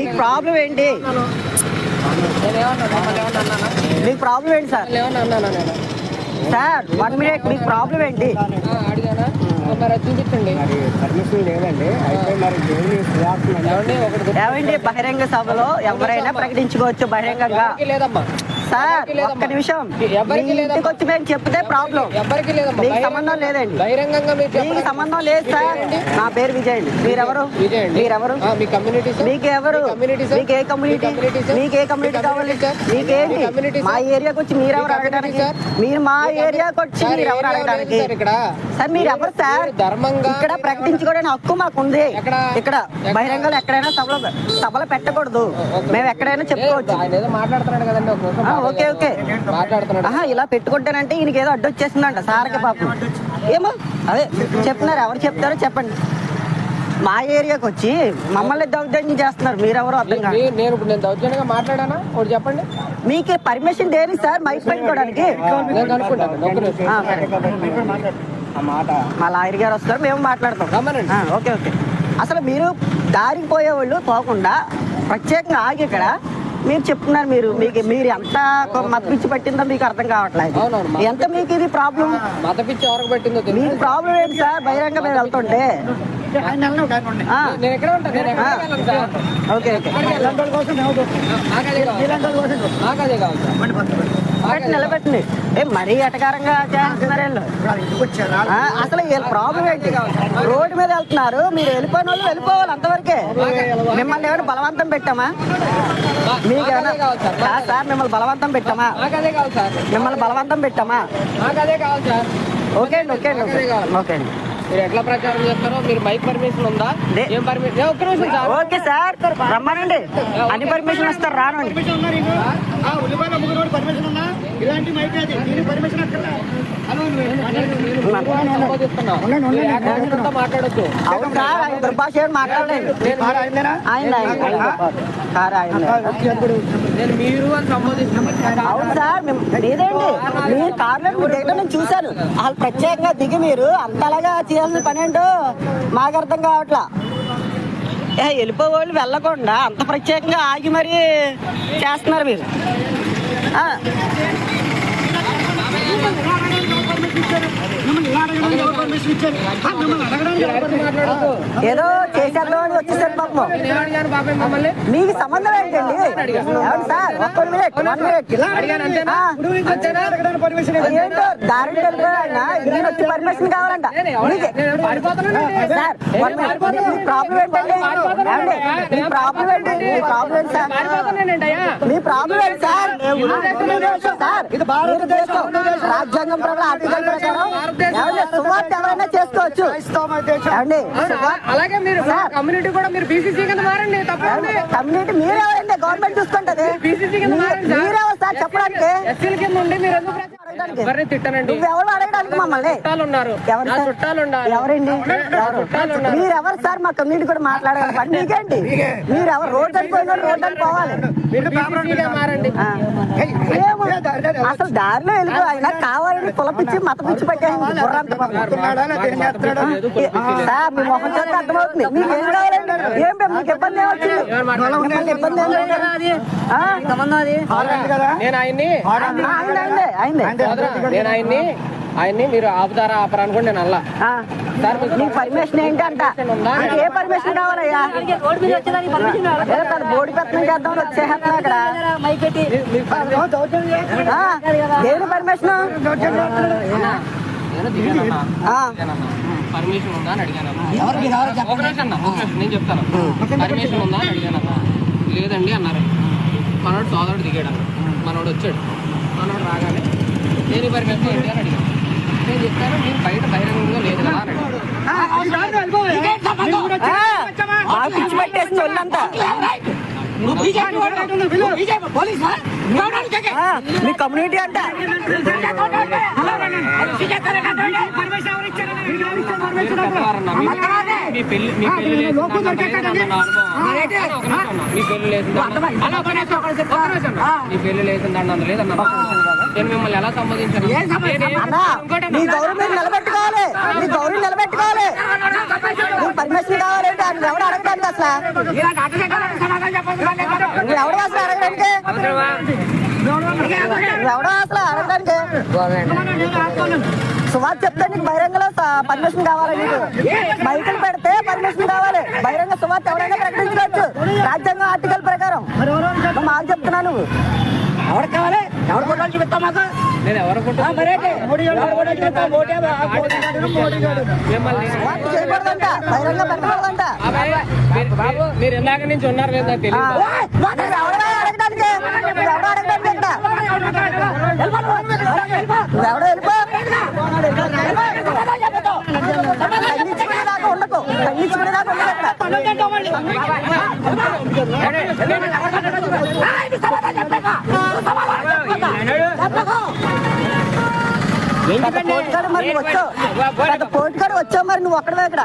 మీకు ప్రాబ్లం ఏంటి? మీకు ప్రాబ్లం ఏంటి సార్? నేను సార్ వన్ మినిట్ మీకు ప్రాబ్లం ఏంటి? మరి ఏమండి బహిరంగ సభలో ఎవరైనా ప్రకటించుకోవచ్చు బహిరంగంగా? లేదమ్మా సార్. ఒక్క నిమిషం. ఇంటికి వచ్చి మేము చెప్తే ప్రాబ్లం ఎవరికి లేదమ్మా మీకు సంబంధం లేదండి బహిరంగంగా మీకు. సంబంధం లేదు సార్ నా పేరు విజయ్ అండి మీరెవరు విజయ్ అండి. మీరెవరు మీ కమ్యూనిటీ? మీకు ఎవరు? మీకు ఏ కమ్యూనిటీ? మీకు ఏ కమ్యూనిటీ కావాలి? మీకేంటి మీ? ఏరియాకి వచ్చి మీరెవరు అడగడానికి? మీరు మా ఏరియాకి వచ్చి మీరు ఎవరు లేదు అడగడానికి సార్ మీరు ఎవరు సార్ ధర్మంగా ఇక్కడ ప్రకటించుకోవడానికి హక్కు మాకుంది ఎక్కడ? ఇక్కడ? బహిరంగంలో ఎక్కడైనా సభలో సభలో పెట్టకూడదు మేము ఎక్కడైనా చెప్పుకోవచ్చు మాట్లాడుతున్నాడు కదండి ఓకే, ఓకే. మాట్లాడుతున్నాడు. ఆహా ఇలా పెట్టుకుంటానంటే ఈయనకి ఏదో అడ్డు వచ్చేసిందంట సార్కి పాపం. ఏమో అదే చెప్తున్నారు ఎవరు చెప్తారో చెప్పండి. మా ఏరియాకి వచ్చి మమ్మల్ని దౌర్జన్యం చేస్తున్నారు మీరెవరో అర్థం కాదు నేను ఇప్పుడు నేను దౌర్జన్యంగా మాట్లాడానా? ఒకటి చెప్పండి. మీకు పర్మిషన్ దేని సార్? మైక్ పెట్టుకోవడానికి? మా లాయర్ గారు వస్తారు మేము మాట్లాడతాం. Okay okay. అసలు మీరు దారికి పోయేవాళ్ళు పోకుండా ప్రత్యేకంగా ఆగి ఇక్కడ మీరు చెప్తున్నారు మీరు మీకు మీరు ఎంత మత పిచ్చి పట్టిందో మీకు అర్థం కావట్లేదు ఎంత మీకు ఇది ప్రాబ్లం మత పిచ్చి ఎవరికి పెట్టిందో మీకు ప్రాబ్లం ఏంటి సార్ బహిరంగ మేము వెళ్తుంటే ఓకే ఓకే నిలబెట్టండి. ఏ మరీ ఎటకారంగా చేస్తున్నారు అసలు వీళ్ళ ప్రాబ్లం ఏంటి? రోడ్డు మీద వెళ్తున్నారు. మీరు వెళ్ళిపోయిన వాళ్ళు వెళ్ళిపోవాలి అంతవరకే. మిమ్మల్ని ఏమైనా బలవంతం పెట్టామా? మీకు ఏమైనా కాదు సార్ మిమ్మల్ని బలవంతం పెట్టామా? మిమ్మల్ని బలవంతం పెట్టామా? ఓకే అండి ఓకే అండి ఓకే అండి మీరు ఎట్లా ప్రచారం చేస్తారో మీరు మైక్ పర్మిషన్ ఉందా. ఏం పర్మిషన్ ఒక్క నిమిషం ఓకే సార్. రమ్మనండి. అన్ని పర్మిషన్ ఇస్తారు రానండి. ఇలాంటి మైక్ అది దీని పర్మిషన్ అక్కర్లే సంబోధిస్తున్నా. మీరు యాక్షన్ అంతా మాట్లాడొద్దు. అవును సార్. ఆయన దుర్భాష ఏం మాట్లాడలేదు. ఆయన ఆయన. ఆయన సార్ ఆయన నేను మీరు అని సంబోధిస్తున్నాను అవును సార్ మేము- లేదండి మీరు కార్లో నేను చూశాను. వాళ్ళు ప్రత్యేకంగా దిగి మీరు. అంతలాగా చేయాల్సిన పని ఏంటో మాకు అర్థం కావట్లా. వెళ్ళిపోవాళ్ళు వెళ్ళకుండా అంత ప్రత్యేకంగా ఆగి మరీ చేస్తున్నారు మీరు. ఆ, మాట్లాడొద్దు ఏదో చేశారు వచ్చేసారు పాపం. మీకు సంబంధం ఏంటండి? అవును సార్ ఒక్క మినిట్ వన్ మినిట్. ఏంటో దారి ఆయన నేను వచ్చి పర్మిషన్ కావాలంట? సార్ మీ ప్రాబ్లం ఏంటండి? ఏమండి? మీ ప్రాబ్లం ఏంటి? మీ ప్రాబ్లం ఏంటి సార్? పారిపోతానండి అయ్యా మీ ప్రాబ్లం ఏంటి సార్? సార్ ఇది భారతదేశం రాజ్యాంగం ప్రకారం ఆర్టికల్ ప్రకారం. ఎవరైనా చేసుకోవచ్చు. అలాగే మీరు. కమ్యూనిటీ కూడా మీరు బీసీసీ కింద మారండి కమ్యూనిటీ మీరెవరండి గవర్నమెంట్ చూసుకుంటది. బీసీసీ కింద మారండి సార్. మీరెవరు సార్ చెప్పడానికి. ఎస్సీల కింద ఉండి మీరు ఎందుకు ప్రచారం- ఎవరిని తిట్టనండి? నువ్వెవరు అడగడానికి మమ్మల్ని? చుట్టాలు ఉన్నారు ఎవరు ఎవరండి? నా ఎవరు? మీరెవరు సార్ మా కమ్యూనిటీ కూడా మాట్లాడాలి పని మీకేంటి? మీరెవరు? రోడ్ అయిపోయిన రోడ్ అని పోవాలి. అసలు దారిలో వెళ్ళిపో ఆయన కావాలని కులపిచ్చి మత పిచ్చి పట్టేసింది. బుర్రంత పాపం. సార్ మీ మొహం చేత అర్థమవుతుంది. మీకు ఏం కావాలండి ఏం మీకు ఇబ్బంది ఏమొచ్చింది మిమ్మల్ని ఇబ్బంది ఏం లేదు. ఆ? నేను ఆయన్ని ఆ, అయింది అయింది అయింది సోదరా, నేను ఆయన్ని ఆయన్ని మీరు ఆపుతారా ఆపరా అనుకోండి నేను అల్లా. పర్మిషన్ ఏంటంట? ఏ పర్మిషన్ కావాలయ్యా? వచ్చేస్తున్నా దేని పర్మిషన్ ఉందా అని అడిగాను నేను చెప్తాను. పర్మిషన్ ఉందా అని అడిగాను లేదండి అన్నారు. మనోడు సోదరుడు దిగాడు అన్న. మనోడు వచ్చాడు. మనోడు రాగానే నేను పర్మిషన్ ఏంటి? అని అడిగాను. నేను చెప్పాను మీరు బయట బహిరంగంగా లేదు కదా పిచ్చి పట్టేసింది ఒళ్ళంతా ఆ, మీ కమ్యూనిటీ అంట పెద్దవారన్నా, మీ- మీ పెళ్ళి పెళ్ళి లేదు నా పెళ్ళి లేదు పెళ్ళి లేదండి లేదన్న నేను మిమ్మల్ని ఎలా సంబంధించాను మీ గౌరవం నిలబెట్టుకోవాలి మీ గౌరవం నిలబెట్టుకోవాలి మీ పర్మిషన్ కావాలంటే ఆయన ఎవరు అడగడానికి అసలు నువ్వు ఎవడు అసలు అడగడానికి నువ్వు ఎవడో అసలు అడగడానికి సుమారు చెప్తే నీకు బహిరంగలో పర్మిషన్ కావాలి నీకు. బైకులు పెడితే పర్మిషన్ కావాలి. బహిరంగ సుమారు ఎవరైనా ప్రకటించుకోవచ్చు రాజ్యాంగం ఆర్టికల్ ప్రకారం. మాకు చెప్తున్నా నువ్వు. ఎవరు కావాలి? ఎవరు చూపిస్తాం మాకు. నేను ఎవరు మీరు- ఇందాక నుంచి ఉన్నారు లేదా తెలియదు. ఎవడో వెళ్ళిపో ఉండకు మరి నువ్వు వచ్చావు. పెద్ద పోటుగాడు వచ్చావు మరి నువ్వు ఒక్కడే ఇక్కడ.